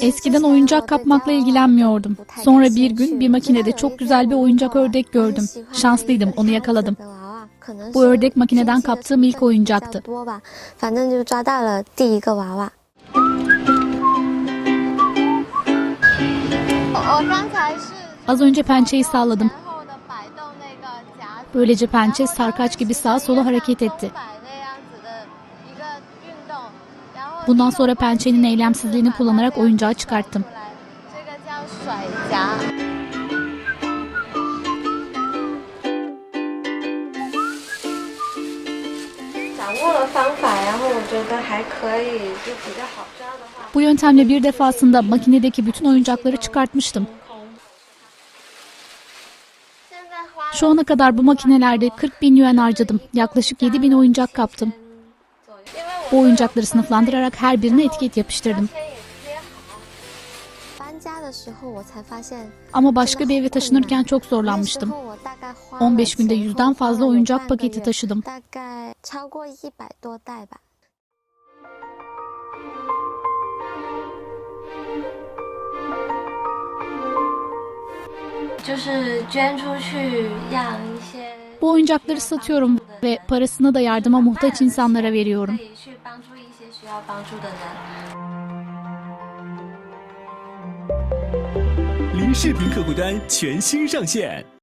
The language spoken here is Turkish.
Eskiden oyuncak kapmakla ilgilenmiyordum. Sonra bir gün bir makinede çok güzel bir oyuncak ördek gördüm. Şanslıydım, onu yakaladım. Bu ördek makineden kaptığım ilk oyuncaktı. Az önce pençeyi salladım. Böylece pençe sarkaç gibi sağa sola hareket etti. Bundan sonra pençenin eylemsizliğini kullanarak oyuncağı çıkarttım. Bu yöntemle bir defasında makinedeki bütün oyuncakları çıkartmıştım. Şu ana kadar bu makinelerde 40 bin yuan harcadım. Yaklaşık 7 bin oyuncak kaptım. Bu oyuncakları sınıflandırarak her birine etiket yapıştırdım. Ama başka bir eve taşınırken çok zorlanmıştım. 15 günde yüzden fazla oyuncak paketi taşıdım. Bu oyuncakları satıyorum ve parasını da yardıma muhtaç insanlara veriyorum. 可以去帮助一些需要帮助的人。零视频客户端全新上线。